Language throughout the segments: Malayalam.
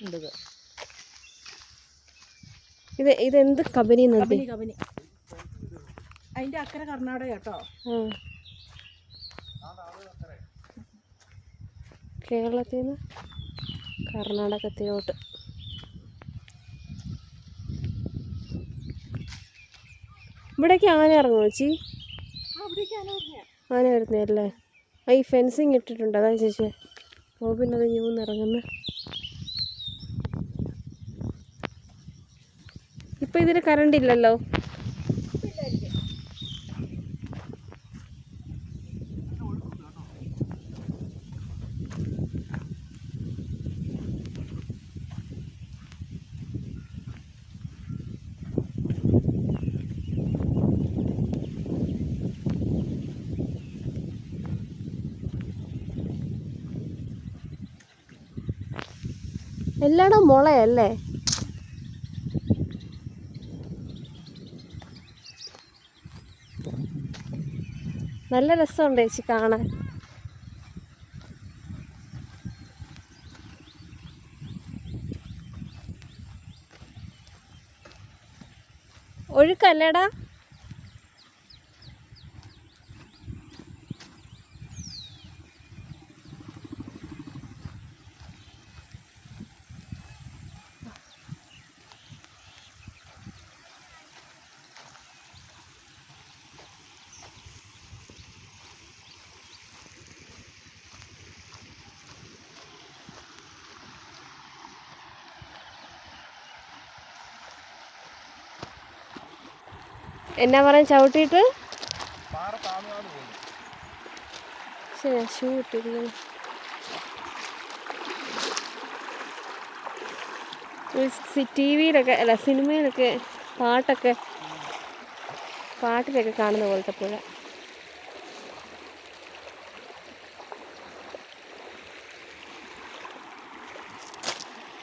ചെയ്തിട്ടുണ്ട് ഇത്. ഇത് ഇതെന്ത് കബനി നദി കബനി അതിന്റെ അക്കരെ കർണാടക കേട്ടോ കേരളത്തിൽ നിന്ന് കർണാടകത്തിലോട്ട്. ഇവിടേക്ക് ആന ഇറങ്ങുമോ ചേച്ചി? ആന വരുന്നല്ലേ ആ ഈ ഫെൻസിങ് ഇട്ടിട്ടുണ്ട്. അതാ ചേച്ചി. ഓ പിന്നെ അത് ഞൂന്ന് ഇപ്പൊ ഇതിന് കറണ്ട് ഇല്ലല്ലോ. എല്ലായിടും മുളയല്ലേ? നല്ല രസമുണ്ട് ചേച്ചി കാണാൻ. ഒഴുക്കല്ലേടാ? എന്നാ പറയാൻ ചവിട്ടിയിട്ട്? ശരി ഷൂ ഇട്ടിരുന്നു ടി വിയിലൊക്കെ അല്ല സിനിമയിലൊക്കെ പാട്ടൊക്കെ പാട്ടിലൊക്കെ കാണുന്ന പോലത്തെ പുഴ.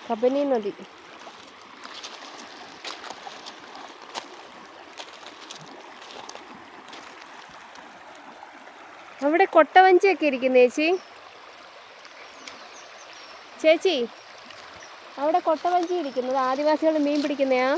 കബനി നദി. അവിടെ കൊട്ടവഞ്ചിയൊക്കെ ഇരിക്കുന്നു ചേച്ചി. ചേച്ചി അവിടെ കൊട്ടവഞ്ചി ഇരിക്കുന്നത് ആദിവാസികൾ മീൻ പിടിക്കുന്നയാ.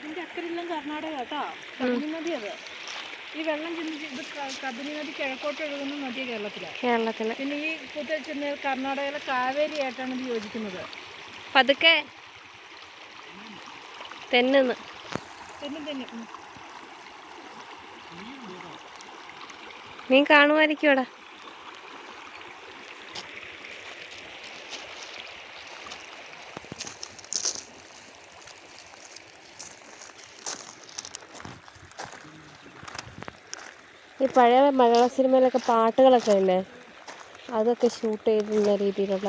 ഇതിന്റെ അക്കരെല്ലാം കർണാടക കേട്ടോ. കബനി നദി അത്. ഈ വെള്ളം ചെന്ന് ഇത് കബനി നദി കിഴക്കോട്ട് ഒഴുകുന്ന നദി കേരളത്തിലെ. കേരളത്തിൽ പിന്നെ ഈ കുത്ത ചെന്ന് കർണാടകയിലെ കാവേരി ആയിട്ടാണ് ഇത് യോജിക്കുന്നത്. പതുക്കെ. തെന്നുന്ന്. തെന്നും തെന്നു. നീ കാണുമായിരിക്കും ഈ പഴയ മലയാള സിനിമയിലൊക്കെ പാട്ടുകളൊക്കെ ഇല്ലേ? അതൊക്കെ ഷൂട്ട് ചെയ്തിരുന്ന രീതിയിലുള്ള.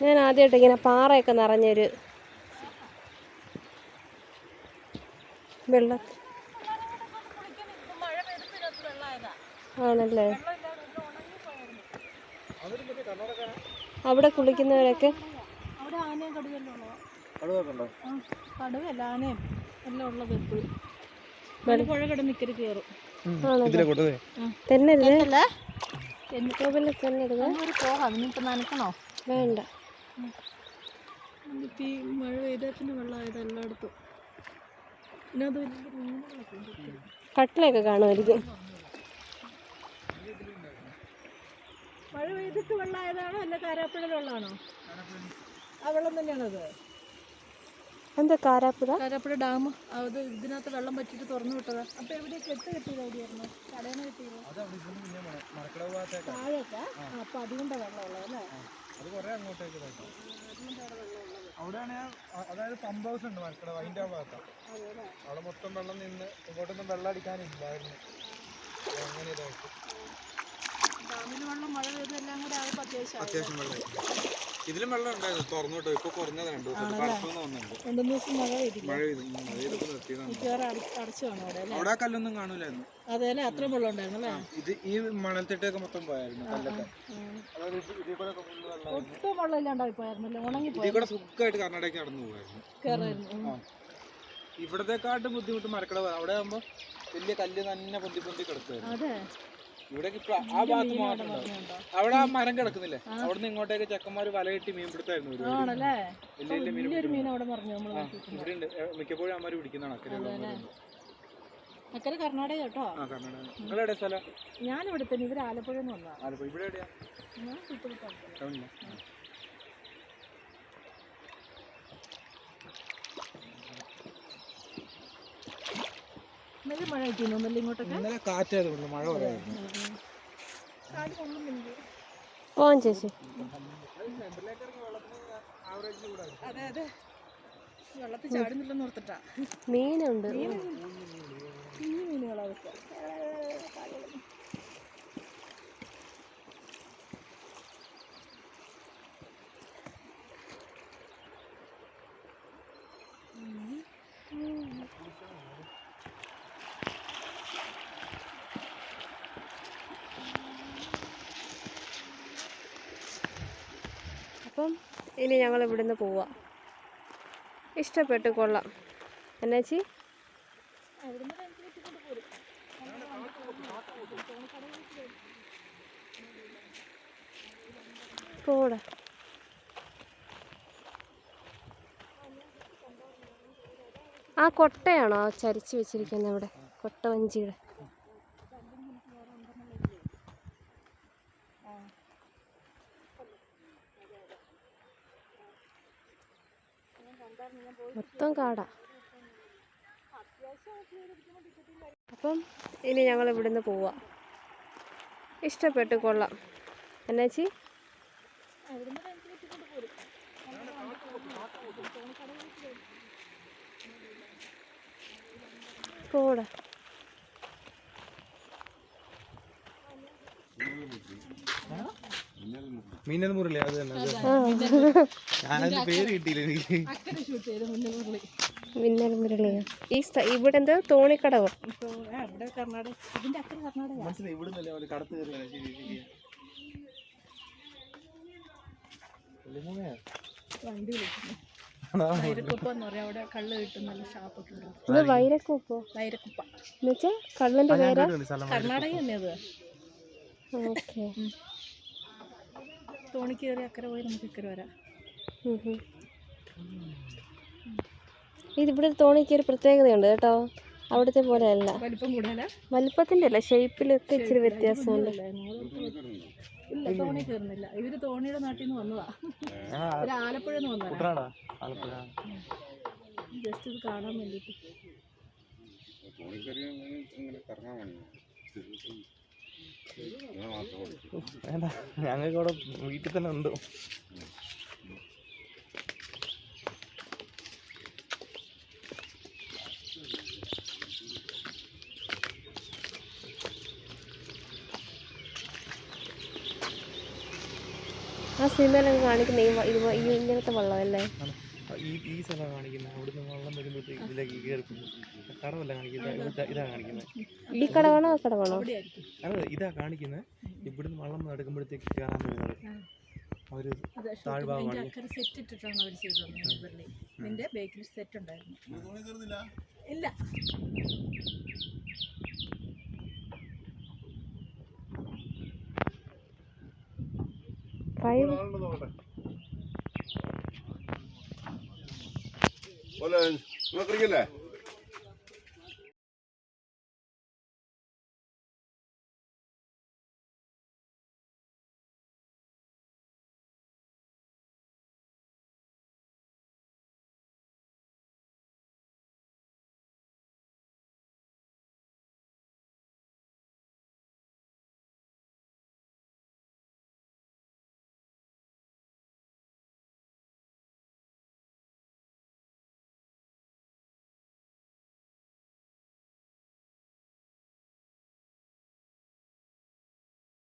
ഞാൻ ആദ്യമായിട്ട് ഇങ്ങനെ പാറയൊക്കെ നിറഞ്ഞൊരു വെള്ളം ആണല്ലേ? അവിടെ കുളിക്കുന്നവരൊക്കെ? അവിടെ ആനയും കടുവല്ലോ കടുവല്ല ആനയും എല്ലാം ഉള്ളത് എപ്പോഴും പുഴ കിടന്ന് ഇക്കരി കയറും. തെന്നരുത് അല്ലേ ഗോകുലിൽ തെന്നരുത് ഒരു പോകാം ഇനിയിപ്പോൾ നനക്കണോ വേണ്ട. ഈ മഴ പെയ്തേപ്പിന് വെള്ളമായത് എല്ലായിടത്തും. കട്ടിലൊക്കെ കാണുമായിരിക്കും. മഴ പെയ്തിട്ട് വെള്ളമായതാണോ അല്ല കാരാപ്പുഴ വെള്ളമാണോ ആ വെള്ളം തന്നെയാണത് എന്താ കാരാപ്പുഴ? കാരാപ്പുഴ ഡാം അത് ഇതിനകത്ത് വെള്ളം പറ്റിയിട്ട് തുറന്നു വിട്ടതാ. അപ്പൊ എവിടെ കെട്ട് കെട്ടിയത് എവിടെയായിരുന്നു കടയിൽ അതുകൊണ്ടാണ് താഴേക്കാ? ആ, അപ്പൊ അതുകൊണ്ടാ വെള്ളം ഉള്ളത് അല്ലേ അത് കുറെ അങ്ങോട്ടേക്ക്. അവിടെയാണ് അതായത് പമ്പ് ഹൗസ് ഉണ്ട് മരക്കടവ് അതിന്റെ ആ ഭാഗത്താണ് അവിടെ മൊത്തം വെള്ളം നിന്ന് ഇങ്ങോട്ടൊന്നും വെള്ളം അടിക്കാനില്ലായിരുന്നു അങ്ങനെ ഇതായിട്ട്. ഡാമിൽ വെള്ളം മഴ പെയ്ത് എല്ലാം കൂടെ ആയപ്പോൾ അത്യാവശ്യം അത്യാവശ്യം വെള്ളം ഇതിലും വെള്ളം ഉണ്ടായിരുന്നു തുറന്നു ഇപ്പൊ കുറഞ്ഞത് രണ്ടു ദിവസം കറുപ്പ് തോന്നുന്നുണ്ട് രണ്ടു മൂന്ന് ദിവസം മഴ പെയ്തില്ല മഴ പെയ്തു. മഴ പെയ്തപ്പോ നിർത്തിയതാണ്. മിക്കവാറും അട- അടച്ചു കാണും അവിടെ അല്ലേ? അവിടെ ആ കല്ലൊന്നും കാണൂലായിരുന്നു. അതെ അല്ലേ അത്രയും വെള്ളം ഉണ്ടായിരുന്നു അല്ലേ? ഇത് ഈ മണൽത്തിട്ടൊക്കെ മൊത്തം പോയായിരുന്നു കല്ലൊക്കെ. അതായത് ഇത് ഇതിൽ കൂടെ ഒക്കെ full വെള്ളമായിരുന്നു. ഒട്ടും വെള്ളം ഇല്ലാണ്ടായി പോയായിരുന്നല്ലേ? ഉണങ്ങി ഇതിൽ കൂടെ സുഖമായിട്ട് കർണാടക നടന്നു പോയായിരുന്നു. കയറായിരുന്നു. ഇവിടത്തെക്കാട്ടും ബുദ്ധിമുട്ട് മരക്കട അവിടെ ആകുമ്പോ വലിയ കല്ല് തന്നെ പൊന്തി പൊന്തി കിടക്കുമായിരുന്നു അതെ. ഇവിടെ ആ ഭാഗത്ത് മാത്രം. അവിടെ ആ മരം കിടക്കുന്നില്ലേ? അവിടെ നിന്ന് ഇങ്ങോട്ടേക്ക് ചെക്കന്മാര് വലയിട്ട് മീൻ പിടുത്തായിരുന്നു വലിയ മീൻ ഇവിടെ ഉണ്ട് മിക്കപ്പോഴും അമ്മമാര് പിടിക്കുന്നതാണ് അക്കരെ അക്കരെ കർണാടക കേട്ടോ? ഞാൻ ഇവിടെ തന്നെ ഇവർ വന്നതാ. ആലപ്പുഴ. ഇവിടെ എവിടെയാ? മഴ കിട്ടിയിരുന്നല്ലേ ഇങ്ങോട്ടൊക്കെ? ഇന്നലെ കാറ്റായിരുന്നു മഴ പറയായിരുന്നു കാൽ കൊള്ളുന്നുണ്ട് പോവാൻ ചേച്ചി. അതെ അതെ. വെള്ളത്തിൽ ചാടുന്നില്ലെന്ന് ഓർത്തിട്ടാ. മീനുണ്ട്. കുഞ്ഞു മീനുകളാ അതൊക്കെ അപ്പം ഇനി ഞങ്ങൾ ഇവിടുന്ന് പോവാം. ഇഷ്ടപ്പെട്ട് കൊള്ളാം. എന്നാച്ചി? പോടാ. ആ കൊട്ടയാണോ ചരിച്ച് വെച്ചിരിക്കുന്നത് ഇവിടെ കൊട്ട മൊത്തം കാടാ. അപ്പം ഇനി ഞങ്ങൾ ഇവിടുന്ന് പോവാ. ഇഷ്ടപ്പെട്ടു കൊള്ളാം. എന്നാച്ചി പോടാ. മീനൽ മുരളി അത് തന്നെ ഞാനതിന്റെ പേര് കിട്ടിയില്ല എനിക്ക്. മുന്നിൽ മിന്നൽ മുരളി. ഈ ഇവിടെ എന്താ? തോണിക്കടവ്. ഇത് വൈരക്കൂപ്പോ. വൈരക്കുപ്പ. എന്നുവെച്ചാ കള്ളന്റെ പേര്? കർണാടക ഓക്കെ. തോണി കയറി അക്കരെ പോയി നമുക്ക് ഇക്കരെ വരാം. ഇതിവിടെ ഇവിടെ തോണിക്ക് ഒരു പ്രത്യേകതയുണ്ട് കേട്ടോ. അവിടുത്തെ പോലെ അല്ല വലിപ്പം കൂടുതല? വലിപ്പത്തിന്റെ അല്ല ഷേപ്പിലൊക്കെ ഇച്ചിരി വ്യത്യാസമുണ്ട്. ഇല്ല തോണി കയറുന്നില്ല ഇവർ തോണിയുടെ നാട്ടിൽ നിന്ന് വന്നതാ. ഒരു ആലപ്പുഴയിൽ നിന്ന് വന്നതാ ആലപ്പുഴ. ജസ്റ്റ് ഇത് കാണാൻ വേണ്ടിയിട്ട് വേണ്ട ഞങ്ങൾക്ക് അവിടെ വീട്ടിൽ തന്നെ ഉണ്ട്. ആ സിനിമയിലൊക്കെ കാണിക്കുന്ന ഈ ഇങ്ങനത്തെ വെള്ളം അല്ലേ ഈ ഈ സ്ഥലം കാണിക്കുന്നത് അവിടുന്ന് വെള്ളം വരുമ്പോഴത്തേക്ക് ഇതിലേക്ക് കയറി കടവല്ല കാണിക്കുന്നത്. ഇതാ ഇതാ കാണിക്കുന്നത്. ഈ കടവാണോ? ആ കടവാണോ? അത് ഇതാ കാണിക്കുന്നത്. ഇവിടുന്ന് വള്ളം എടുക്കുമ്പോഴത്തേക്ക് കയറാൻ വരുന്നത് അതെ താഴ്ഭാഗമാണ്. സെറ്റ് ഇട്ടിട്ടാണ് അവർ ചെയ്തു തന്നത് ഇവരുടെ ഇതിന്റെ ബേക്കിൽ സെറ്റ് ഉണ്ടായിരുന്നു. ഇല്ല. Five Hola, ¿no